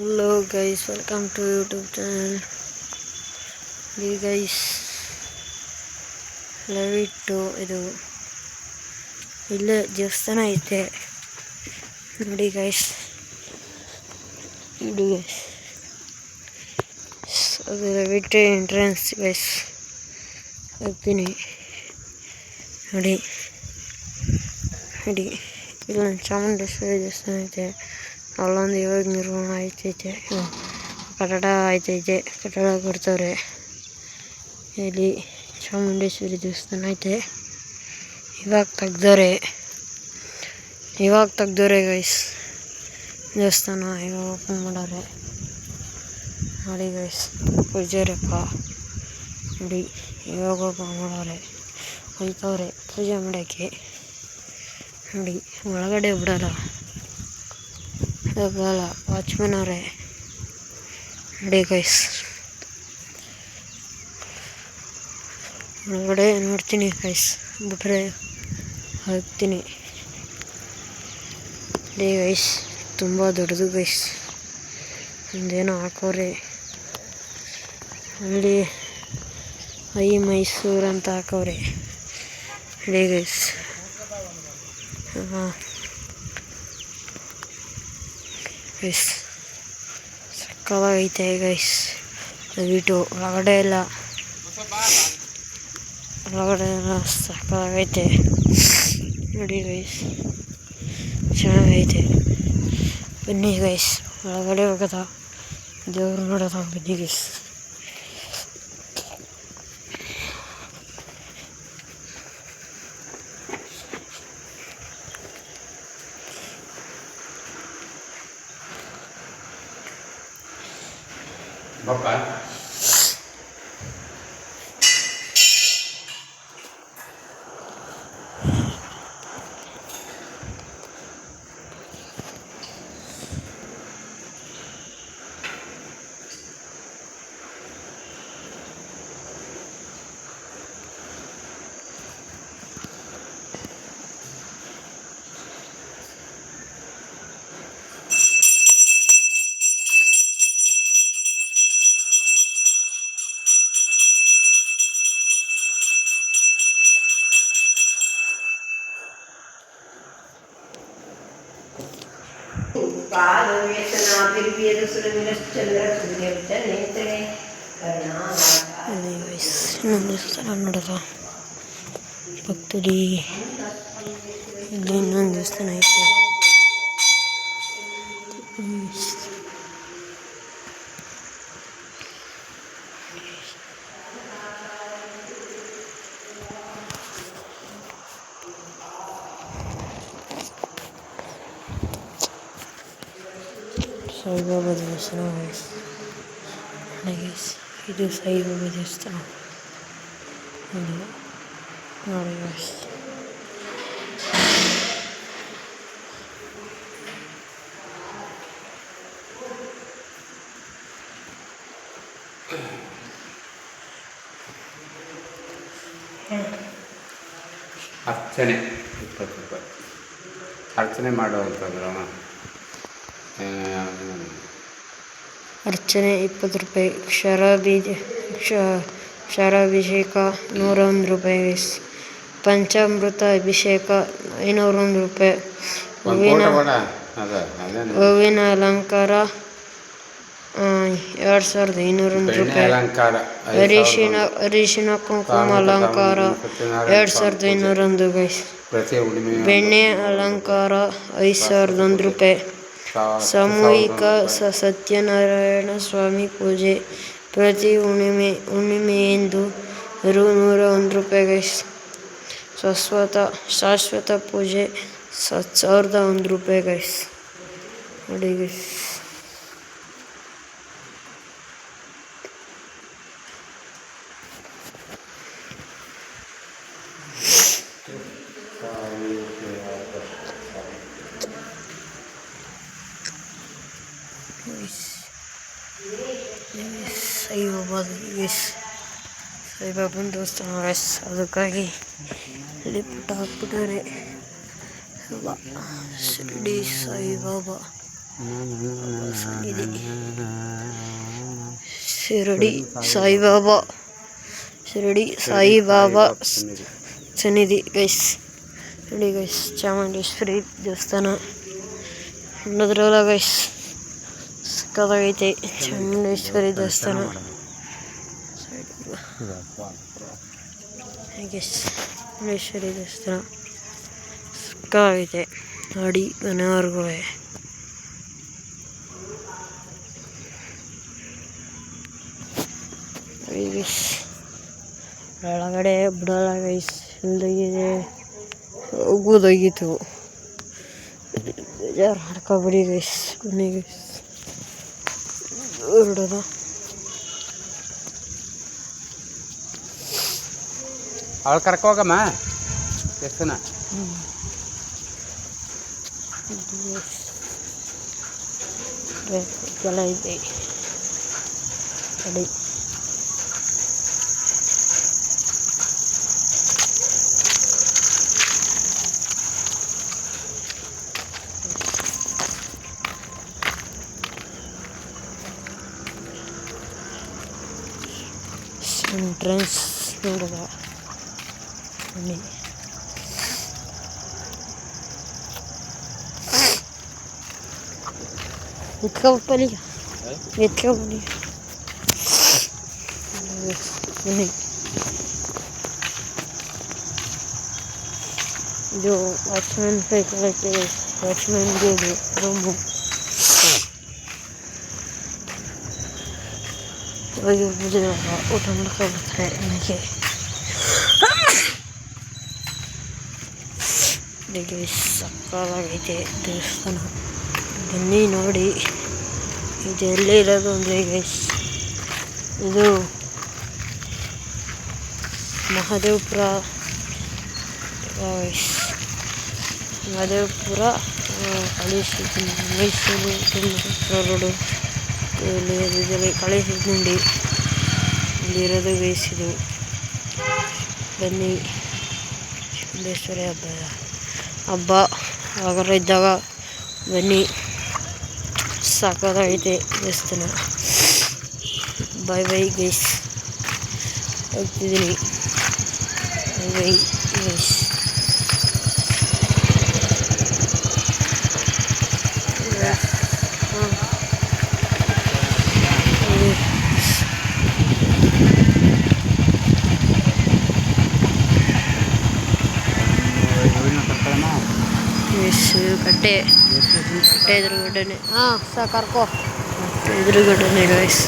Hello guys welcome to YouTube channel ಈ guys ದಯವಿಟ್ಟು ಇದು ಇಲ್ಲೇ ದೇವಸ್ಥಾನ ಐತೆ. ನೋಡಿ ಗೈಸ್ ನೋಡಿ ಗೈಸ್ ಅದು ದಯವಿಟ್ಟು ಎಂಟ್ರೆನ್ಸ್ ಗೈಸ್ ಹೋಗ್ತೀನಿ. ನೋಡಿ. ನೋಡಿ, ಇಲ್ಲೊಂದು ಚಾಮುಂಡೇಶ್ವರಿ ದೇವಸ್ಥಾನ ಐತೆ. ಅಲ್ಲೊಂದು ಇವಾಗ ನಿರ್ಮಾಣ ಆಯ್ತೈತೆ ಕಟ್ಟಡ ಆಯ್ತೈತೆ ಕಟ್ಟಡ ಕೊಡ್ತವ್ರೆ. ಇಲ್ಲಿ ಚಾಮುಂಡೇಶ್ವರಿ ದೇವಸ್ಥಾನ ಐತೆ. ಇವಾಗ ತೆಗ್ದವ್ರೆ. ಇವಾಗ ತೆಗ್ದವ್ರೆ ಗೈಸ್ ದೇವಸ್ಥಾನ ಇವಾಗ ಓಪನ್ ಮಾಡವ್ರೆ. ನೋಡಿ ಗೈಸ್ ಪೂಜಾರಪ್ಪ ನೋಡಿ, ಇವಾಗ ಓಪನ್ ಮಾಡವ್ರೆ. ಹೋಯ್ತವ್ರೆ, ಪೂಜೆ ಮಾಡೋಕ್ಕೆ. ನೋಡಿ, ಒಳಗಡೆ ಬಿಡಲ್ಲ. ಬಿಡಲ್ಲ ವಾಚ್ಮನ್ ಅವರೇ. ನೋಡಿ ಗೈಸ್ ಒಳಗಡೆ ನೋಡ್ತೀನಿ ಗೈಸ್ ಬಿಟ್ರೆ ಹೋಗ್ತೀನಿ ಡೇ ಗೈಸ್ ತುಂಬ ದೊಡ್ಡದು ಗೈಸ್ ಒಂದೇನೋ ಹಾಕೋರಿ. ಅಲ್ಲಿ ಐ ಮೈಸೂರು ಅಂತ ಹಾಕವ್ರೆ ಡೇ ಗೈಸ್ ಹಾಂ. ಗೈಸ್ ಸಕ್ಕತ್ತಾಗೈತೆ ಗೈಸ್ ದಯವಿಟ್ಟು ಒಳಗಡೆ ಎಲ್ಲ. ಒಳಗಡೆ ಎಲ್ಲ ಸಕ್ಕತ್ತಾಗೈತೆ. ನೋಡಿ ಗೈಸ್ ಚೆನ್ನಾಗೈತೆ. ಬನ್ನಿ ಗೈಸ್ ಒಳಗಡೆ ಹೋಗೋದ. ದೇವ್ರು ನೋಡೋದ, ಬನ್ನಿ ಗೈಸ್ Bye-bye. ಇನ್ನೊಂದು ದೇವಸ್ಥಾನ ನೋಡೋದ ಭಕ್ತರಿ ಇಲ್ಲಿ ಇನ್ನೊಂದು ದೇವಸ್ಥಾನ ಐತೆ ಸಾಯಿಬಾಬಾ ದೇವಸ್ಥಾನ ನನಗೆ ಇದು ಸಾಯಿಬಾಬಾ ದೇವಸ್ಥಾನ ನೋಡಿ ನೋಡಿ ಅರ್ಚನೆ ಇಪ್ಪತ್ತು ರೂಪಾಯಿ ಅರ್ಚನೆ ಮಾಡುವಂಥದ್ರಮ್ಮ ಅರ್ಚನೆ ಇಪ್ಪತ್ತು ರೂಪಾಯಿ ಕ್ಷರಾಭಿ ಕ್ಷ ಕ್ಷರಾಭಿಷೇಕ ನೂರೊಂದು ರೂಪಾಯಿ ಪಂಚಾಮೃತ ಅಭಿಷೇಕ ಐನೂರೊಂದು ರೂಪಾಯಿ ಹೂವಿನ ಹೂವಿನ ಅಲಂಕಾರ ಎರಡು ಸಾವಿರದ ಐನೂರೊಂದು ರೂಪಾಯಿ ಅರಿಶಿನ ಅರಿಶಿನ ಕುಂಕುಮ ಅಲಂಕಾರ ಎರಡು ಸಾವಿರದ ಐನೂರೊಂದು ಗೈಸ್ ಬೆಣ್ಣೆ ಅಲಂಕಾರ ಐದು ಸಾವಿರದ ಒಂದು ರೂಪಾಯಿ. ಸಾಮೂಹಿಕ ಸತ್ಯನಾರಾಯಣ ಸ್ವಾಮಿ ಪೂಜೆ ಪ್ರತಿ ಹುಣ್ಣಿಮೆ, ಹುಣ್ಣಿಮೆಯಂದು ರು ನೂರ ಒಂದು ರೂಪಾಯಿ ಗೈಸ್ ಶಾಶ್ವತ ಶಾಶ್ವತ ಪೂಜೆ ಸಾವಿರದ ಒಂದು ರೂಪಾಯಿ ಗೈಸ್ ನೋಡಿ ಸಾಯಿಬಾಬಾ ಗೈಸ್ ಸಾಯಿಬಾಬನ ದೇವಸ್ಥಾನ ಗೈಸ್ ಅದಕ್ಕಾಗಿ ಇಲ್ಲಿ ಪುಟ್ಟ ಹಾಕ್ಬಿಟ್ಟಾರೆ ಶಿರಡಿ ಸಾಯಿಬಾಬಾ ಶಿರಡಿ ಸಾಯಿಬಾಬಾ ಶಿರಡಿ ಸಾಯಿಬಾಬಾ ಸನ್ನಿಧಿ ಗೈಸ್ ನೋಡಿ ಗೈಸ್ ಚಾಮುಂಡೇಶ್ವರಿ ದೇವಸ್ಥಾನ ನೋಡಿದ್ರಲ್ಲ ಗೈಸ್ ಸಕ್ಕತ್ತಾಗೈತೆ ಚಾಮುಂಡೇಶ್ವರಿ ದೇವಸ್ಥಾನ ಗೈಸ್ ಚಾಮುಂಡೇಶ್ವರಿ ದೇವಸ್ಥಾನ. ಸುಖವಾಗಿದೆ ನೋಡಿ ಮನೆಯವ್ರಿಗೂ ಒಳಗಡೆ ಬಿಡಲ್ಲ ಗೈಸ್ ಇಲ್ದಾಗಿದೆ. ಹೋಗೋದಾಗಿತ್ತು. ಬೇಜಾರು ಮಾಡ್ಕೊಬಿಡಿ ಗೈಸ್ ಬನ್ನಿ ಗೈಸ್ ಅವಳು ಕರ್ಕೋಗಮ್ಮ ಎಷ್ಟನ ಎಲ್ಲ ಇದೆ ಕಡೆ ಎಂಟ್ರೆನ್ಸ್ ನೋಡುವ นี่นี่เข้าไปเลยนี่เข้าไปเลยนี่ जो तो तो वॉचमैन पे करके वॉचमैन जो रूम है। वही मुझे उठा मुठा बताया इनके। ಇಲ್ಲಿಗೆ ಸಕ್ಕತ್ತಾಗೈತೆ ದೇವಸ್ಥಾನ. ಬನ್ನಿ ನೋಡಿ. ಇದು ಎಲ್ಲಿ ಇರೋದು ಅಂದರೆ ಗೈಸ್ ಇದು ಮಹದೇವಪುರ ಗೈಸ್ ಮಹದೇವಪುರ ಕಳಿಸಿದ್ದು ಮೈಸೂರು ತುಮಕೂರು ರೋಡು ಇಲ್ಲಿ ಇದರಲ್ಲಿ ಕಳಿಸಿದ್ದುಂಡಿ ಇಲ್ಲಿರೋದು ಗೈಸ್ ಇದು. ಬನ್ನಿ. ಸಿದ್ದೇಶ್ವರಿ ಹಬ್ಬ. ಹಬ್ಬ ಯಾವಾಗಾರ ಇದ್ದಾಗ ಬನ್ನಿ ಸಾಕಾಗೈತೆ ದೇವಸ್ಥಾನ ಬಾಯ್ ಬೈ ಗೈಸ್ ಹೋಗ್ತಿದ್ದೀನಿ ಬಾಯ್ ಬೈ ಗೈಸ್ ಕಟ್ಟೆ ಕಟ್ಟೆ ಎದುರುಗಡೆನೆ. ಹಾಂ ಸಹ ಕರ್ಕೋ. ಎದುರುಗಡೆನೆ ಗೈಸ್